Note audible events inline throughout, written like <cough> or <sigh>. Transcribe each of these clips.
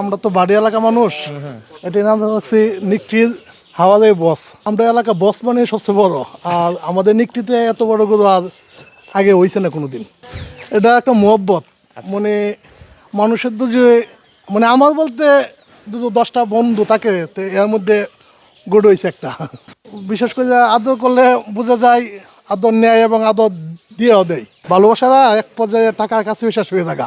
আমরা তো বাড়ি এলাকা মানুষ। এটির নাম হচ্ছে নিকটির হাওয়াদের বস। আমরা এলাকা বস মানে সবচেয়ে বড়। আর আমাদের নিকটিতে এত বড় গরু আর আগে হয়েছে না কোনোদিন। এটা একটা মহব্বত। মানে মানুষের তো যে মানে আমার বলতে দুটো দশটা বন্ধু থাকে তো এর মধ্যে গরু হয়েছে একটা। বিশেষ করে আদর করলে বোঝা যায় আদর নেয় এবং আদর দিয়েও দেয়। ভালোবাসারা এক পর্যায়ে টাকার কাছে বিশ্বাস হয়ে থাকা।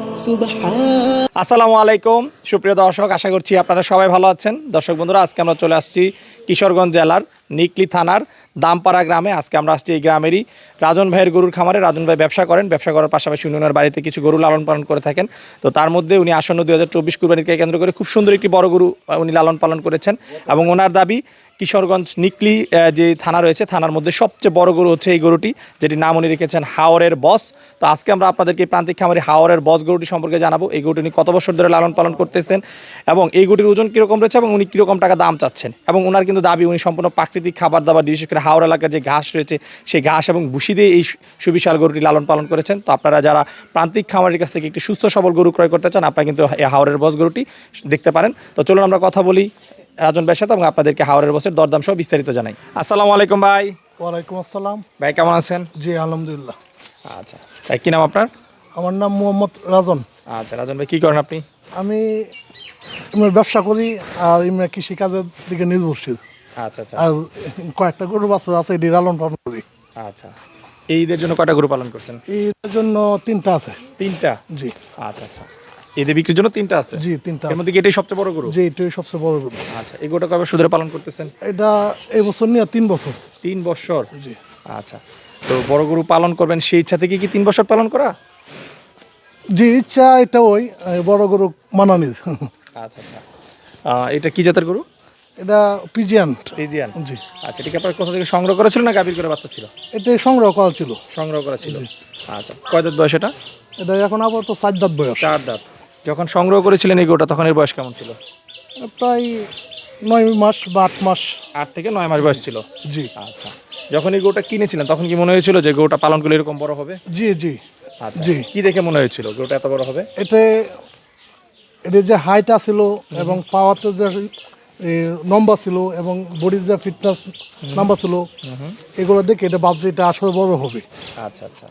আসসালামু আলাইকুম। সুপ্রিয় দর্শক, আশা করছি আপনারা সবাই ভালো আছেন। দর্শক বন্ধুরা, আজকে আমরা চলে আসছি কিশোরগঞ্জ জেলার নিকলি থানার দামপাড়া গ্রামে। আজকে আমরা আসছি এই গ্রামেরই রাজন ভাইয়ের গরুর খামারে। রাজন ভাই ব্যবসা করেন, ব্যবসা করার পাশাপাশি উনি ওনার বাড়িতে কিছু গরু লালন পালন করে থাকেন। তো তার মধ্যে উনি আসন্ন দুই হাজার চব্বিশ কুরবানিকে কেন্দ্র করে খুব সুন্দর একটি বড় গরু উনি লালন পালন করেছেন এবং ওনার দাবি কিশোরগঞ্জ নিকলি যে থানা রয়েছে, থানার মধ্যে সবচেয়ে বড় গরু হচ্ছে এই গরুটি, যেটি নাম উনি রেখেছেন হাওরের বস। তো আজকে আমরা আপনাদেরকে প্রান্তিক খামারি হাওরের বস গরুটি সম্পর্কে জানাব। এই গরুটি উনি কত বছর ধরে লালন পালন করতেছেন এবং এই গরুটির ওজন কীরকম রয়েছে এবং উনি কীরকম টাকা দাম চাচ্ছেন? এবং ওনার কিন্তু দাবি, উনি সম্পূর্ণ প্রাকৃতিক খাবার দাবার, বিশেষ করে হাওড় এলাকার যে ঘাস রয়েছে, সেই ঘাস এবং ভুসি দিয়ে এই সুবিশাল গরুটি লালন পালন করেছেন। তো আপনারা যারা প্রান্তিক খামারের কাছ থেকে একটি সুস্থ সবল গরু ক্রয় করতে চান, আপনারা কিন্তু এই হাওড়ের বস গরুটি দেখতে পারেন। তো চলুন আমরা কথা বলি রাজন ভাইয়ের সাথে এবং আপনাদেরকে হাওড়ের বসের দরদাম সহ বিস্তারিত জানাই। আসসালামু আলাইকুম ভাই। ওয়ালাইকুম আসসালাম। ভাই কেমন আছেন? জি আলহামদুলিল্লাহ। আচ্ছা। ভাই কী নাম আপনার? আমার নাম মোহাম্মদ রাজন। আচ্ছা রাজন ভাই কী করেন আপনি? আমি ব্যবসা করি আর কৃষিকাজের দিকে নির্ভরশীল। আচ্ছা আচ্ছা। আর কয়েকটা গরু বাছুর আছে এটি লালন পালন করি। আচ্ছা। এই ঈদের জন্য কয়টা গরু পালন করছেন? এর জন্য তিনটা আছে। তিনটা? জি। আচ্ছা আচ্ছা। ঈদে বিক্রির জন্য তিনটা আছে? জি তিনটা এর মধ্যে কি এটাই সবচেয়ে বড় গরু? জি এটাই সবচেয়ে বড় গরু। আচ্ছা এই গরুটা কবে সুদের পালন করতেছেন? এটা এই বছর নিয়ে তিন বছর। তিন বছর? জি। আচ্ছা তো বড় গরু পালন করবেন সেই ইচ্ছা থেকে কি তিন বছর পালন করা? যে ইচ্ছা এটা ওই বড় গরু মানানির আচ্ছা আচ্ছা। এটা কি জাতের গরু? এটা পিজিয়ান ফ্রিজিয়ান জি। আচ্ছা এটাকে আপনার কোথা থেকে সংগ্রহ করেছিল না গাভীর করে বাচ্চা ছিল? এটাই সংগ্রহ করা ছিল। সংগ্রহ করা ছিল। আচ্ছা কয় দাঁত বয়স এটা? এটা এখন আপাতত চার দাঁত বয়স। চার দাঁত। যখন সংগ্রহ করেছিলেন এই গরুটা তখন এর বয়স কেমন ছিল? প্রায় নয় মাস বা আট মাস। আট থেকে নয় মাস বয়স ছিল? জি। আচ্ছা। যখন এই গরুটা কিনেছিলেন তখন কি মনে হয়েছিল যে গরুটা পালন করলে এরকম বড় হবে? জি জি। আচ্ছা। জি। কি দেখে মনে হয়েছিল গরুটা এত বড় হবে? এতে এটার যে হাইট ছিল এবং পাওয়ারতে যে নম্বর ছিল এবং বডির যে ফিটনেস নাম্বার ছিল এগুলো দেখে এটা ভাবছি এটা আসলে বড় হবে। আচ্ছা আচ্ছা।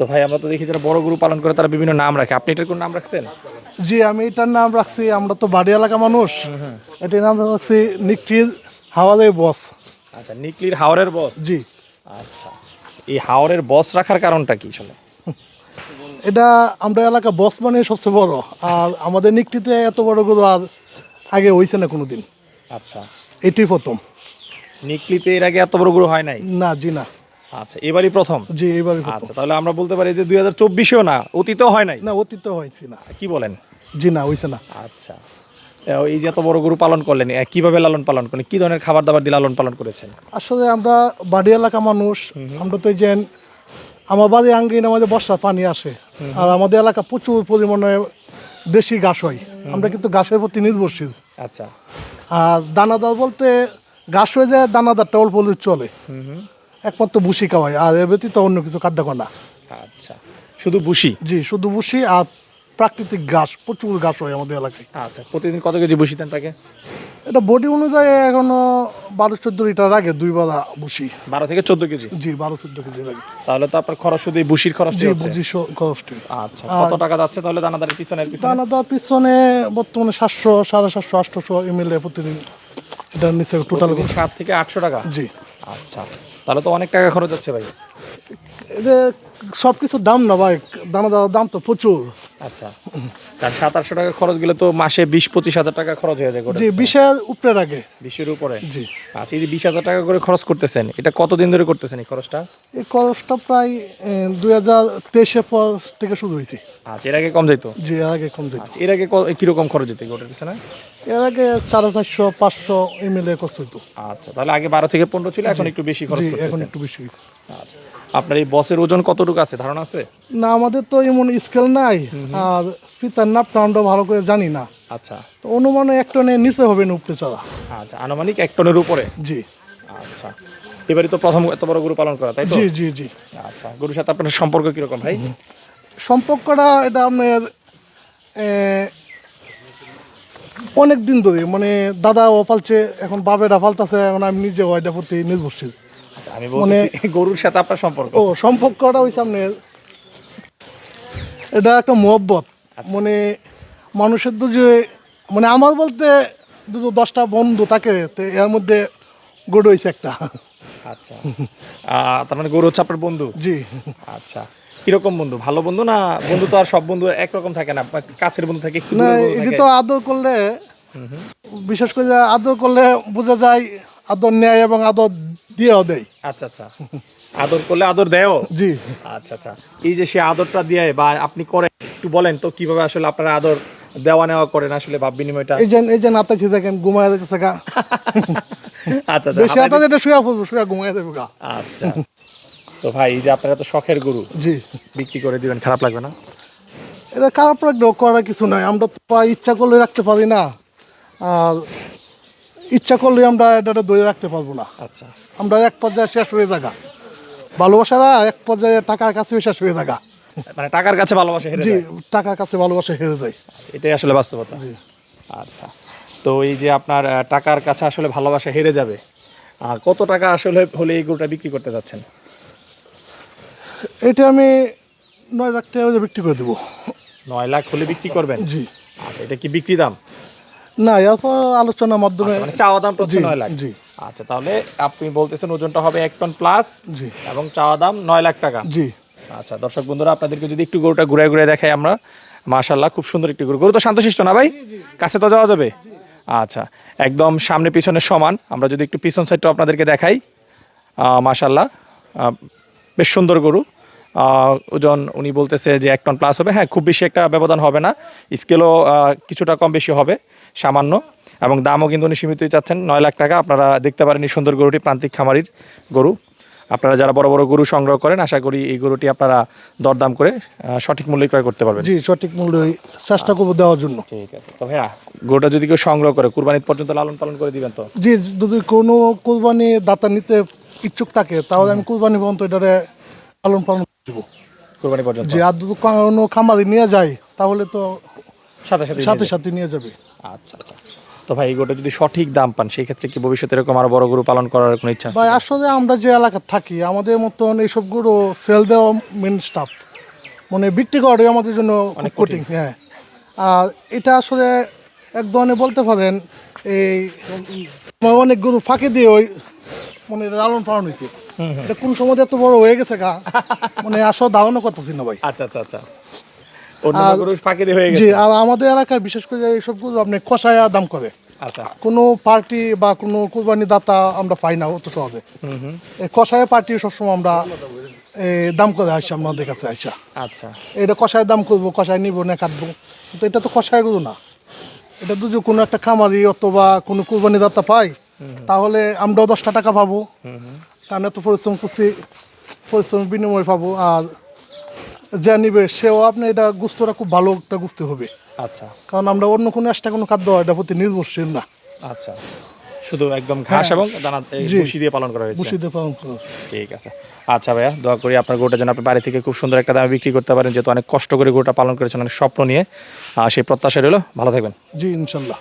তো ভাই আমরা তো দেখি যারা বড় গরু পালন করে তারা বিভিন্ন নাম রাখে। আপনি এটার কোন নাম রাখছেন? জি আমি এটার নাম রাখছি আমরা তো বাড়ি এলাকা মানুষ। এটার নাম রাখছি নিকটির হাওয়াদের বস। আচ্ছা নিকলির হাওরের বস? জি। আচ্ছা এই হাওরের বস রাখার কারণটা কি আসলে? এটা আমরা এলাকা বস মানে সবচেয়ে বড় আর আমাদের নিকটিতে এত বড় গরু আর আগে হয়েছে না কোনোদিন। আচ্ছা। এটাই প্রথম। নিকলিতে এর আগে এত বড় গরু হয় নাই? না জি না। আচ্ছা এবারই প্রথম? জি এবারে প্রথম। আচ্ছা তাহলে আমরা বলতে পারি যে দুই হাজার চব্বিশেও না অতীতেও হয় নাই? না অতীত হয়েছে না। কি বলেন? জি না হয়েছে না। আচ্ছা। এই যে এত বড় গরু পালন করলেন কীভাবে লালন পালন করলেন? কি ধরনের খাবার দাবার দিয়ে লালন পালন করেছেন? আসলে আমরা বাড়ি এলাকা মানুষ আমরা তো যে আমার বাড়ি আঙ্গিন আমাদের বর্ষা পানি আসে। আর আমাদের এলাকা প্রচুর পরিমাণে দেশি ঘাস হয়। আমরা কিন্তু ঘাসের প্রতি নির্ভরশীল। আচ্ছা। আর দানাদার বলতে ঘাস হয়ে যায় দানাদারটা অল্প চলে। একমাত্র বুসি খাওয়াই আর এর ব্যতীত অন্য কিছু খাদ্য না। আচ্ছা শুধু বুসি জি শুধু বুসি আর প্রাকৃতিক ঘাস প্রচুর ঘাস হয় আমাদের এলাকায়। আচ্ছা প্রতিদিন কত কেজি বুসি দেন তাকে? এটা বডি অনুযায়ী এখনও বারো চোদ্দ লিটার আগে দুই বেলা বুসি বারো থেকে চোদ্দ কেজি? জি বারো চোদ্দ কেজি লাগে। তাহলে তো আপনার খরচ শুধু বুসির খরচ জি বুঝি কষ্ট আচ্ছা কত টাকা যাচ্ছে তাহলে দানাদারের পিছনের পিছনে? দানাদার পিছনে বর্তমানে সাতশো সাড়ে সাতশো আটশোশো এমএলএ প্রতিদিন এটার নিচে টোটাল সাত থেকে আটশো টাকা? জি। আচ্ছা। তাহলে তো অনেক টাকা খরচ হচ্ছে ভাই। সব কিছুর দাম না ভাই দানাদার দাম তো প্রচুর। আচ্ছা তার সাত আটশো টাকা খরচ গেলে তো মাসে বিশ পঁচিশ হাজার টাকা খরচ হয়ে যায় জি বিশের উপরে আগে বিশের উপরে? জি। আচ্ছা এই যে বিশ হাজার টাকা করে খরচ করতেছেন এটা কতদিন ধরে করতেছেন এই খরচটা? এই খরচটা প্রায় দুই হাজার তেইশের পর থেকে শুরু হয়েছে। আচ্ছা এর আগে কম যাইতো? জি এর আগে কম দিত আচ্ছা এর আগে ক- কীরকম খরচ যেত গোটার পিছনে? এর আগে চার চারশো পাঁচশো এমএলএ কষ্ট হতো আচ্ছা তাহলে আগে বারো থেকে পনেরো ছিল এখন একটু বেশি খরচ এখন একটু বেশি হয়েছে আচ্ছা আপনার এই বসের ওজন কতটুকু আছে? ধারণা আছে? না আমাদের তো এমন স্কেল নাই। আর ফিতার নাপটা আমরা ভালো করে জানি না। আচ্ছা। তো অনুমানে এক টনের নিচে হবে না উপরে চড়া আচ্ছা আনুমানিক এক টনের উপরে? জি। আচ্ছা। এবারে তো প্রথম এত বড় গরু পালন করা তাই তো? জি জি জি। আচ্ছা গরুর সাথে আপনার সম্পর্ক কীরকম ভাই? সম্পর্কটা এটা আপনার অনেক দিন ধরে মানে দাদা ও পালছে এখন বাবেরা পালতাছে এখন আমি নিজে ওইটা প্রতি নির্ভরশীল। আমি বলছি <laughs> গরুর সাথে আপনার সম্পর্ক। ও সম্পর্কটা ওই সামনে এটা একটা মোহব্বত। মানে মানুষের দুজে মানে আমার বলতে দুটো দশটা বন্ধু থাকে তো এর মধ্যে গরু হয়েছে একটা। আচ্ছা। তার মানে গরু হচ্ছে আপনার বন্ধু? জি। আচ্ছা। কীরকম বন্ধু? ভালো বন্ধু না বন্ধু তো আর সব বন্ধু একরকম থাকে না? কাছের বন্ধু থাকে না এটি তো আদর করলে বিশেষ করে আদর করলে বোঝা যায় আদর নেয় এবং আদর দিয়েও দেয়। আচ্ছা আচ্ছা। আদর করলে আদর দেও জি। আচ্ছা আচ্ছা। এই যে সে আদরটা দিয়ে বা আপনি করেন একটু বলেন তো কীভাবে আসলে আপনারা আদর দেওয়া নেওয়া করেন আসলে ভাব বিনিময়টা? এই যে এই যে নাতাইছি দেখেন ঘুমায় যেতেছে গা। আচ্ছা আচ্ছা। বেশি হাতা যেটা শুয়ে পড়ব শুয়ে ঘুমায় দেবো গা। আচ্ছা। তো ভাই এই যে আপনারা তো শখের গরু। জি। বিক্রি করে দিবেন খারাপ লাগবে না? এটা খারাপ লাগলেও করার কিছু নাই। আমরা তো ইচ্ছা করলে রাখতে পারি না। আর ইচ্ছা করলে আমরা এটা ধরে রাখতে পারব না। আচ্ছা। আমরা এক পর্যায়ে শেষ হয়ে থাকা ভালোবাসারা এক পর্যায়ে টাকার কাছে শেষ হয়ে থাকা মানে টাকার কাছে ভালোবাসা হেরে জি যায়। টাকার কাছে ভালোবাসা হেরে যায়। আচ্ছা, এটাই আসলে বাস্তবতা। জি। আচ্ছা তো এই যে আপনার টাকার কাছে আসলে ভালোবাসা হেরে যাবে কত টাকা আসলে হলে এই গরুটা বিক্রি করতে যাচ্ছেন? এটা আমি নয় লাখ টাকা দিয়ে বিক্রি করে দেবো। নয় লাখ হলে বিক্রি করবেন? জি। আচ্ছা এটা কি বিক্রি দাম? না এরপর আলোচনার মাধ্যমে মানে চাওয়া দাম তো নয় লাখ। জি। আচ্ছা তাহলে আপনি বলতেছেন ওজনটা হবে এক টন প্লাস জি। এবং চাওয়া দাম নয় লাখ টাকা। জি। আচ্ছা দর্শক বন্ধুরা আপনাদেরকে যদি একটু গরুটা ঘুরে ঘুরে দেখাই আমরা মাশাল্লাহ খুব সুন্দর একটি গরু। গরু তো শান্তশিষ্ট না ভাই? কাছে তো যাওয়া যাবে? আচ্ছা একদম সামনে পিছনে সমান। আমরা যদি একটু পিছন সাইডটা আপনাদেরকে দেখাই মাশাল্লাহ বেশ সুন্দর গরু। ওজন উনি বলতেছে যে এক টন প্লাস হবে। হ্যাঁ খুব বেশি একটা ব্যবধান হবে না। স্কেলও কিছুটা কম বেশি হবে সামান্য। এবং দামও কিন্তু উনি সীমিতই চাচ্ছেন। নয় লাখ টাকা আপনারা দেখতে পারেন এই সুন্দর গরুটি প্রান্তিক খামারির গরু। আপনারা যারা বড় বড় গরু সংগ্রহ করেন আশা করি এই গরুটি আপনারা দরদাম করে সঠিক মূল্যে ক্রয় করতে পারবেন। জি সঠিক মূল্য চেষ্টা করব দেওয়ার জন্য। ঠিক আছে। তো ভাইয়া গরুটা যদি কেউ সংগ্রহ করে কুরবানির পর্যন্ত লালন পালন করে দিবেন তো? জি যদি কোনো কোরবানি দাতা নিতে ইচ্ছুক থাকে তাহলে আমি কোরবানি পর্যন্ত এটারে লালন পালন কুরবানি পর্যন্ত। যে আর যদি কোনো খামারি নিয়ে যায় তাহলে তো সাথে সাথে সাথে সাথে নিয়ে যাবে। আচ্ছা আচ্ছা। তো ভাই যদি সঠিক দাম পান সেই ক্ষেত্রে কি ভবিষ্যতে এরকম আরও বড় গরু পালন করার কোনো ইচ্ছা ভাই আসলে আমরা যে এলাকায় থাকি আমাদের মতন এইসব গরু সেল দেওয়া মেন স্টাফ মানে বিক্রি করাটাই আমাদের জন্য কঠিন হ্যাঁ। আর এটা আসলে এক ধরনের বলতে পারেন এই অনেক গরু ফাঁকে দিয়ে ওই মানে লালন পালন হয়েছে। এটা কোন সময় এত বড় হয়ে গেছে গা? মানে আসলে ধারণা করতেছি না ভাই। আচ্ছা আচ্ছা আচ্ছা। জি আর আমাদের এলাকায় বিশেষ করে এইসব গরু আপনি কষায়া দাম করে। আচ্ছা। কোনো পার্টি বা কোনো কোরবানি দাতা আমরা পাই না অত সহজে। কষায় পার্টি সবসময় আমরা দাম করে আসছি আমাদের কাছে আসা আচ্ছা। এটা কষায় দাম করব কষায় নিবো না কাটবো। কিন্তু এটা তো কষায় গরু না। এটা যদি কোনো একটা খামারি অথবা কোনো কোরবানি দাতা পাই তাহলে আমরাও দশটা টাকা পাবো। কারণ এত পরিশ্রম করছি পরিশ্রম বিনিময় পাবো আর যা নিবে সেও আপনি এটা গুস্তটা খুব ভালো একটা গুস্তি হবে। আচ্ছা। কারণ আমরা অন্য কোনো এক্সট্রা কোনো খাদ্য এটা প্রতি নির্ভরশীল না। আচ্ছা। শুধু একদম ঘাস এবং দানা। ভুসি দিয়ে পালন করা হয়েছে। বুসিতে পালন করেছে ঠিক আছে। আচ্ছা ভাইয়া দোয়া করি আপনার গোটা যেন আপনি বাড়ি থেকে খুব সুন্দর একটা দামে বিক্রি করতে পারেন যেহেতু অনেক কষ্ট করে গোটা পালন করেছেন অনেক স্বপ্ন নিয়ে সেই প্রত্যাশা রইল। ভালো থাকবেন। জি ইনশাল্লাহ।